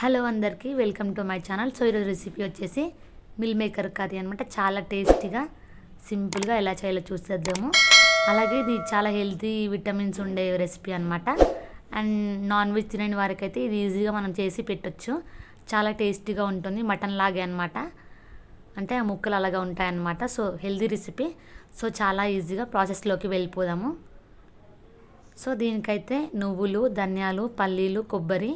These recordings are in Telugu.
హలో అందరికీ welcome to my channel. So ఈరోజు రెసిపీ వచ్చేసి మిల్ మేకర్ కర్రీ అనమాట చాలా టేస్టీగా సింపుల్గా ఎలా చేయాలో చూసేద్దాము. అలాగే ఇది చాలా హెల్తీ విటమిన్స్ ఉండే రెసిపీ అనమాట అండ్ నాన్ వెజ్ తినని వారికైతే ఇది ఈజీగా మనం చేసి పెట్టొచ్చు. చాలా టేస్టీగా ఉంటుంది మటన్ లాగే అనమాట అంటే ఆ ముక్కలు అలాగా ఉంటాయన్నమాట సో హెల్తీ రెసిపీ. సో చాలా ఈజీగా ప్రాసెస్లోకి వెళ్ళిపోదాము. సో దీనికైతే నువ్వులు ధనియాలు పల్లీలు కొబ్బరి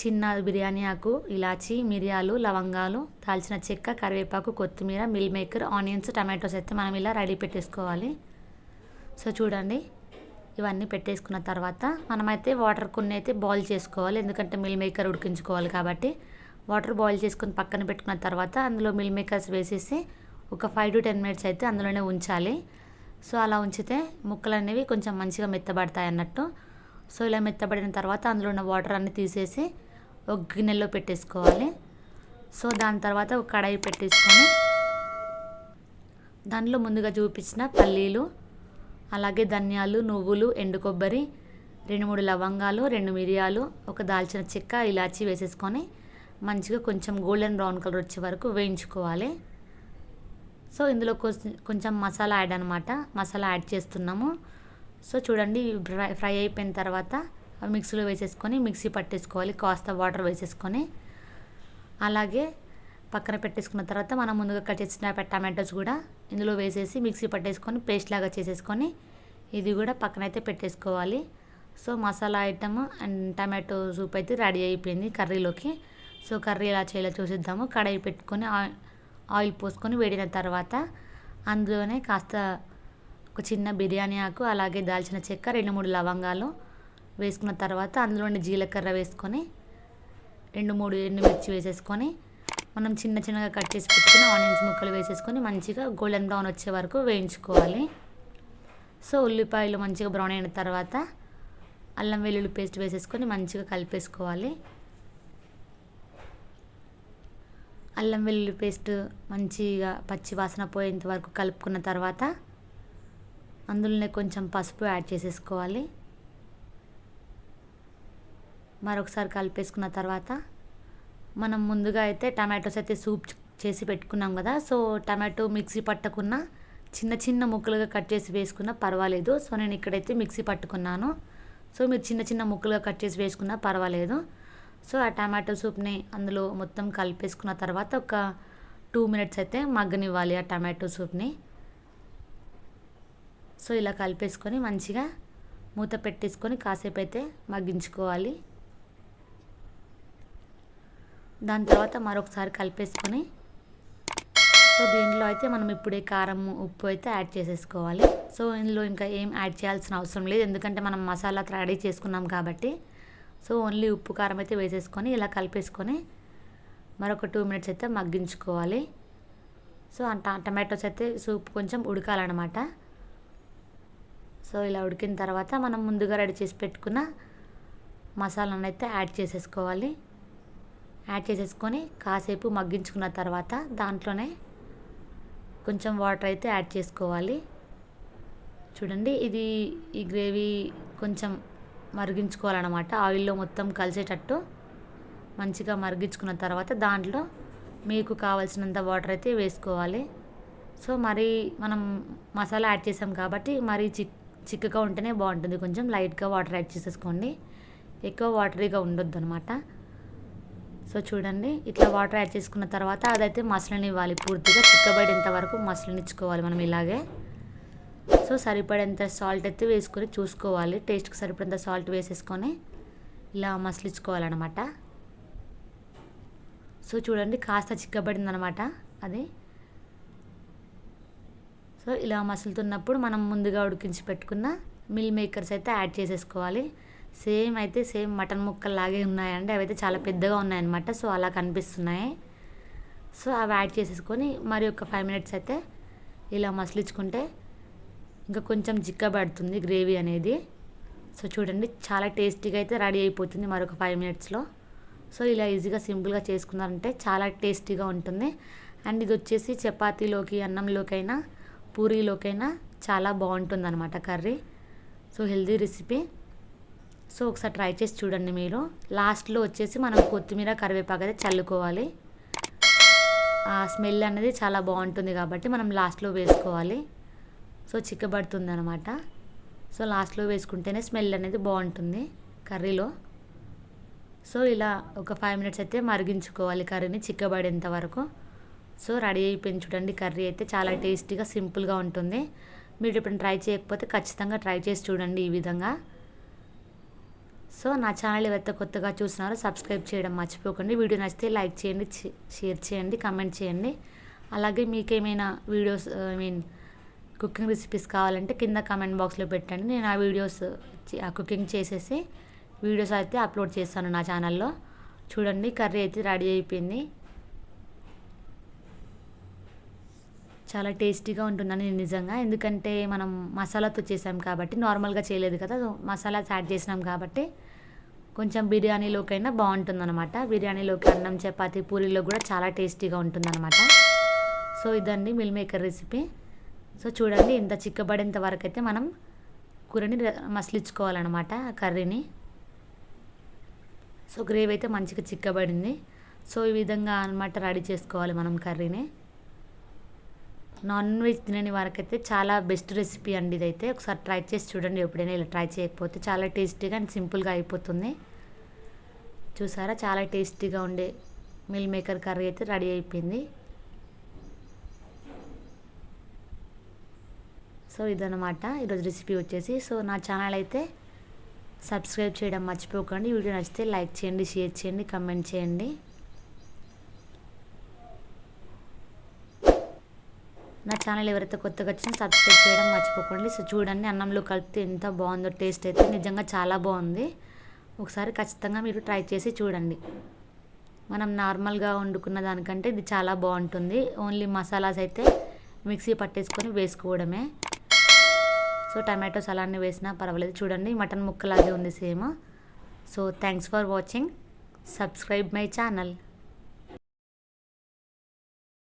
చిన్న బిర్యానీ ఆకు ఇలాచి మిరియాలు లవంగాలు దాల్చిన చెక్క కరివేపాకు కొత్తిమీర మిల్ మేకర్ ఆనియన్స్ టమాటోస్ అయితే మనం ఇలా రెడీ పెట్టేసుకోవాలి. సో చూడండి ఇవన్నీ పెట్టేసుకున్న తర్వాత మనమైతే వాటర్ కొన్ని అయితే బాయిల్ చేసుకోవాలి. ఎందుకంటే మిల్ మేకర్ ఉడికించుకోవాలి కాబట్టి వాటర్ బాయిల్ చేసుకుని పక్కన పెట్టుకున్న తర్వాత అందులో మిల్ మేకర్స్ వేసేసి ఒక ఫైవ్ టు టెన్ మినిట్స్ అయితే అందులోనే ఉంచాలి. సో అలా ఉంచితే ముక్కలు అనేవి కొంచెం మంచిగా మెత్తబడతాయి అన్నట్టు. సో ఇలా మెత్తబడిన తర్వాత అందులో ఉన్న వాటర్ అన్ని తీసేసి ఒక గిన్నెలో పెట్టేసుకోవాలి. సో దాని తర్వాత ఒక కడాయి పెట్టేసుకొని దానిలో ముందుగా చూపించిన పల్లీలు అలాగే ధనియాలు నువ్వులు ఎండు కొబ్బరి రెండు మూడు లవంగాలు రెండు మిరియాలు ఒక దాల్చిన చెక్క ఇలాచి వేసేసుకొని మంచిగా కొంచెం గోల్డెన్ బ్రౌన్ కలర్ వచ్చే వరకు వేయించుకోవాలి. సో ఇందులో కొంచెం మసాలా యాడ్ అనమాట మసాలా యాడ్ చేస్తున్నాము. సో చూడండి ఫ్రై ఫ్రై అయిపోయిన తర్వాత మిక్సీలో వేసేసుకొని మిక్సీ పట్టేసుకోవాలి. కాస్త వాటర్ వేసేసుకొని. అలాగే పక్కన పెట్టేసుకున్న తర్వాత మనం ముందుగా కట్ చేసిన టమాటోస్ కూడా ఇందులో వేసేసి మిక్సీ పట్టేసుకొని పేస్ట్ లాగా చేసేసుకొని ఇది కూడా పక్కనైతే పెట్టేసుకోవాలి. So masala item and tomato soup అయితే రెడీ అయిపోయింది కర్రీలోకి. సో కర్రీ ఎలా చేయాలో చూసిద్దాము. కడాయి పెట్టుకొని ఆయిల్ పోసుకొని వేడిన తర్వాత అందులోనే కాస్త ఒక చిన్న బిర్యానీ ఆకు అలాగే దాల్చిన చెక్క రెండు మూడు లవంగాలు వేసుకున్న తర్వాత అందులోనే జీలకర్ర వేసుకొని రెండు మూడు ఎండుమిర్చి వేసేసుకొని మనం చిన్న చిన్నగా కట్ చేసి పెట్టుకుని ఆనియన్స్ ముక్కలు వేసేసుకొని మంచిగా గోల్డెన్ బ్రౌన్ వచ్చే వరకు వేయించుకోవాలి. సో ఉల్లిపాయలు మంచిగా బ్రౌన్ అయిన తర్వాత అల్లం వెల్లుల్లి పేస్ట్ వేసేసుకొని మంచిగా కలిపేసుకోవాలి. అల్లం వెల్లుల్లి పేస్ట్ మంచిగా పచ్చి వాసన పోయేంత వరకు కలుపుకున్న తర్వాత అందులోనే కొంచెం పసుపు యాడ్ చేసేసుకోవాలి. మరొకసారి కలిపేసుకున్న తర్వాత మనం ముందుగా అయితే టమాటోస్ అయితే సూప్ చేసి పెట్టుకున్నాం కదా సో టమాటో మిక్సీ పట్టకున్న చిన్న చిన్న ముక్కలుగా కట్ చేసి వేసుకున్నా పర్వాలేదు. సో నేను ఇక్కడైతే మిక్సీ పట్టుకున్నాను. సో మీరు చిన్న చిన్న ముక్కలుగా కట్ చేసి వేసుకున్నా పర్వాలేదు. సో ఆ టమాటో సూప్ని అందులో మొత్తం కలిపేసుకున్న తర్వాత ఒక టూ మినిట్స్ అయితే మగ్గనివ్వాలి ఆ టమాటో సూప్ని. సో ఇలా కలిపేసుకొని మంచిగా మూత పెట్టేసుకొని కాసేపు అయితే మగ్గించుకోవాలి. దాని తర్వాత మరొకసారి కలిపేసుకొని సో దీంట్లో అయితే మనం ఇప్పుడే కారం ఉప్పు అయితే యాడ్ చేసేసుకోవాలి. సో ఇందులో ఇంకా ఏం యాడ్ చేయాల్సిన అవసరం లేదు. ఎందుకంటే మనం మసాలా రెడీ చేసుకున్నాం కాబట్టి. సో ఓన్లీ ఉప్పు కారం అయితే వేసేసుకొని ఇలా కలిపేసుకొని మరొక టూ మినిట్స్ అయితే మగ్గించుకోవాలి. సో టమాటోస్ అయితే సూప్ కొంచెం ఉడకాలన్నమాట. సో ఇలా ఉడికిన తర్వాత మనం ముందుగా రెడీ చేసి పెట్టుకున్న మసాలాను అయితే యాడ్ చేసేసుకోవాలి. యాడ్ చేసేసుకొని కాసేపు మగ్గించుకున్న తర్వాత దాంట్లోనే కొంచెం వాటర్ అయితే యాడ్ చేసుకోవాలి. చూడండి ఇది ఈ గ్రేవీ కొంచెం మరిగించుకోవాలన్నమాట. ఆయిల్లో మొత్తం కలిసేటట్టు మంచిగా మరిగించుకున్న తర్వాత దాంట్లో మీకు కావాల్సినంత వాటర్ అయితే వేసుకోవాలి. సో మరి మనం మసాలా యాడ్ చేసాం కాబట్టి మరీ చిక్ చిక్కగా ఉంటేనే బాగుంటుంది. కొంచెం లైట్గా వాటర్ యాడ్ చేసేసుకోండి. ఎక్కువ వాటరీగా ఉండొద్దు అనమాట సో చూడండి ఇట్లా వాటర్ యాడ్ చేసుకున్న తర్వాత అదైతే మసలనివ్వాలి పూర్తిగా చిక్కబడేంత వరకు మసలనిచ్చుకోవాలి మనం ఇలాగే. సో సరిపడేంత సాల్ట్ అయితే వేసుకొని చూసుకోవాలి. టేస్ట్కి సరిపడేంత సాల్ట్ వేసేసుకొని ఇలా మసలించుకోవాలన్నమాట సో చూడండి కాస్త చిక్కబడింది అనమాట అది. సో ఇలా మసులుతున్నప్పుడు మనం ముందుగా ఉడికించి పెట్టుకున్న మిల్ మేకర్స్ అయితే యాడ్ చేసేసుకోవాలి. సేమ్ అయితే సేమ్ మటన్ ముక్కల్లాగే ఉన్నాయండి. అవి అయితే చాలా పెద్దగా ఉన్నాయన్నమాట. సో అలా కనిపిస్తున్నాయి. సో అవి యాడ్ చేసేసుకొని మరి ఒక ఫైవ్ మినిట్స్ అయితే ఇలా మసిలించుకుంటే ఇంకా కొంచెం జిక్కబడుతుంది గ్రేవీ అనేది. సో చూడండి చాలా టేస్టీగా అయితే రెడీ అయిపోతుంది మరొక ఫైవ్ మినిట్స్లో. సో ఇలా ఈజీగా సింపుల్గా చేసుకున్నారంటే చాలా టేస్టీగా ఉంటుంది. అండ్ ఇది వచ్చేసి చపాతీలోకి అన్నంలోకైనా పూరీలోకైనా చాలా బాగుంటుంది అనమాట curry. So healthy recipe. So ఒకసారి ట్రై చేసి చూడండి మీరు. లాస్ట్లో వచ్చేసి మనం కొత్తిమీర కరివేపాకు అయితే చల్లుకోవాలి. ఆ స్మెల్ అనేది చాలా బాగుంటుంది కాబట్టి మనం లాస్ట్లో వేసుకోవాలి. సో చిక్కబడుతుంది అనమాట సో లాస్ట్లో వేసుకుంటేనే స్మెల్ అనేది బాగుంటుంది కర్రీలో. సో ఇలా ఒక ఫైవ్ మినిట్స్ అయితే మరిగించుకోవాలి కర్రీని చిక్కబడేంత వరకు. సో రెడీ అయిపోయింది చూడండి కర్రీ అయితే చాలా టేస్టీగా సింపుల్గా ఉంటుంది. మీరు ఇప్పుడు ట్రై చేయకపోతే ఖచ్చితంగా ట్రై చేసి చూడండి ఈ విధంగా. సో నా ఛానల్ ఎవరైతే కొత్తగా చూసినారో సబ్స్క్రైబ్ చేయడం మర్చిపోకండి. వీడియో నచ్చితే లైక్ చేయండి షేర్ చేయండి కమెంట్ చేయండి. అలాగే మీకేమైనా videos I mean cooking recipes కావాలంటే కింద కమెంట్ బాక్స్లో పెట్టండి. నేను ఆ వీడియోస్ కుకింగ్ చేసేసి వీడియోస్ అయితే అప్లోడ్ చేస్తాను నా ఛానల్లో. చూడండి కర్రీ అయితే రెడీ అయిపోయింది. చాలా టేస్టీగా ఉంటుందని నిజంగా. ఎందుకంటే మనం మసాలాతో చేసాం కాబట్టి నార్మల్గా చేయలేదు కదా మసాలాస్ యాడ్ చేసినాం కాబట్టి కొంచెం బిర్యానీలోకైనా బాగుంటుందన్నమాట. బిర్యానీలోకి అన్నం చపాతీ పూరీలో కూడా చాలా టేస్టీగా ఉంటుందన్నమాట. సో ఇదండి మిల్ మేకర్ రెసిపీ. సో చూడండి ఇంత చిక్కబడేంత వరకు అయితే మనం కూరని మసలించుకోవాలన్నమాట కర్రీని. సో గ్రేవీ అయితే మంచిగా చిక్కబడింది. సో ఈ విధంగా అనమాట రెడీ చేసుకోవాలి మనం కర్రీని. నాన్ వెజ్ తినని వారికైతే చాలా బెస్ట్ రెసిపీ అండి ఇదైతే. ఒకసారి ట్రై చేసి చూడండి ఎప్పుడైనా ఇలా ట్రై చేయకపోతే చాలా టేస్టీగా అండ్ సింపుల్గా అయిపోతుంది. చూసారా? చాలా టేస్టీగా ఉండే మిల్ మేకర్ కర్రీ అయితే రెడీ అయిపోయింది. సో ఇదనమాట ఈరోజు రెసిపీ వచ్చేసి. సో నా ఛానల్ అయితే సబ్స్క్రైబ్ చేయడం మర్చిపోకండి. వీడియో నచ్చితే లైక్ చేయండి షేర్ చేయండి కమెంట్ చేయండి. నా ఛానల్ ఎవరైతే కొత్తగా వచ్చినా సబ్స్క్రైబ్ చేయడం మర్చిపోకండి. సో చూడండి అన్నంలో కలిపితే ఎంత బాగుందో టేస్ట్ అయితే. నిజంగా చాలా బాగుంది. ఒకసారి ఖచ్చితంగా మీరు ట్రై చేసి చూడండి. మనం నార్మల్గా వండుకున్న దానికంటే ఇది చాలా బాగుంటుంది. ఓన్లీ మసాలాస్ అయితే మిక్సీ పట్టేసుకొని వేసుకోవడమే. సో టమాటోస్ అలానే వేసినా పర్వాలేదు. చూడండి మటన్ ముక్కలాగే ఉంది same. So thanks for watching subscribe my channel